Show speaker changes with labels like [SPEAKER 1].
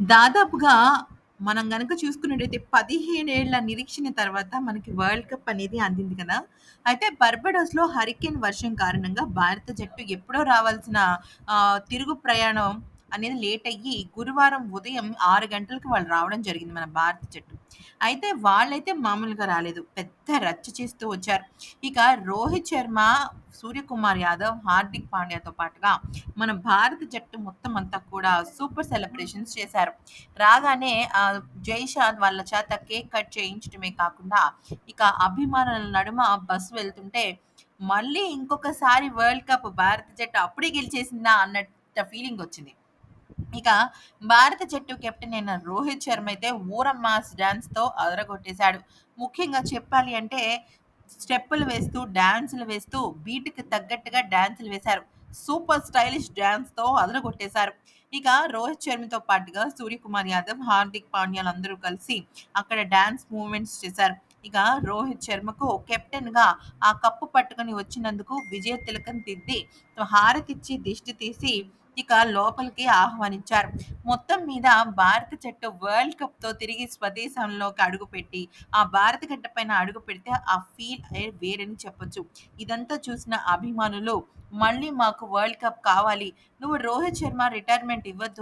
[SPEAKER 1] దాదాపుగా మనం గనక చూసుకున్నట్టయితే పదిహేనేళ్ళ నిరీక్షణ తర్వాత మనకి వరల్డ్ కప్ అనేది అందింది కదా! అయితే బర్బడోస్‌లో హరికేన్ వర్షం కారణంగా భారత జట్టు ఎప్పుడో రావాల్సిన తిరుగు ప్రయాణం అనేది లేట్ అయ్యి గురువారం ఉదయం ఆరు గంటలకు వాళ్ళు రావడం జరిగింది మన భారత జట్టు. అయితే వాళ్ళైతే మామూలుగా రాలేదు. పెద్ద రచ్చ చేస్తూ వచ్చారు. ఇక రోహిత్ శర్మ, సూర్యకుమార్ యాదవ్, హార్దిక్ పాండ్యాతో పాటుగా మన భారత జట్టు మొత్తం అంతా కూడా సూపర్ సెలబ్రేషన్స్ చేశారు. రాగానే జైషాద్ వాళ్ళ చేత కేక్ కట్ చేయించడమే కాకుండా, ఇక అభిమానుల నడుమ బస్సు వెళ్తుంటే, మళ్ళీ ఇంకొకసారి వరల్డ్ కప్ భారత జట్టు అప్పుడే గెలిచేసిందా అన్నట్టు ఫీలింగ్ వచ్చింది ఇక భారత జట్టు కెప్టెన్ అయిన రోహిత్ శర్మ అయితే ఊర మాస్ డాన్స్‌తో అదరగొట్టేశాడు. ముఖ్యంగా చెప్పాలి అంటే స్టెప్పులు వేస్తూ, డాన్సులు వేస్తూ బీట్‌కి తగ్గట్టుగా డాన్సులు వేశారు. సూపర్ స్టైలిష్ డ్యాన్స్తో అదరగొట్టేశారు. ఇక రోహిత్ శర్మతో పాటుగా సూర్యకుమార్ యాదవ్, హార్దిక్ పాండ్యాలు అందరూ కలిసి అక్కడ డాన్స్ మూవ్‌మెంట్స్ చేశారు. ఇక రోహిత్ శర్మకు కెప్టెన్‌గా ఆ కప్పు పట్టుకొని వచ్చినందుకు విజయ తిలకం దిద్ది హారతిచ్చి దిష్టి తీసి ఇక లోపలికి ఆహ్వానించారు. మొత్తం మీద భారత జట్టు వరల్డ్ కప్‌తో తిరిగి స్వదేశంలోకి అడుగుపెట్టి, ఆ భారత గడ్డ పైన అడుగు పెడితే ఆ ఫీల్ వేరని చెప్పొచ్చు. ఇదంతా చూసిన అభిమానులు మళ్ళీ మాకు వరల్డ్ కప్ కావాలి. నువ్వు రోహిత్ శర్మ రిటైర్మెంట్ ఇవ్వద్దు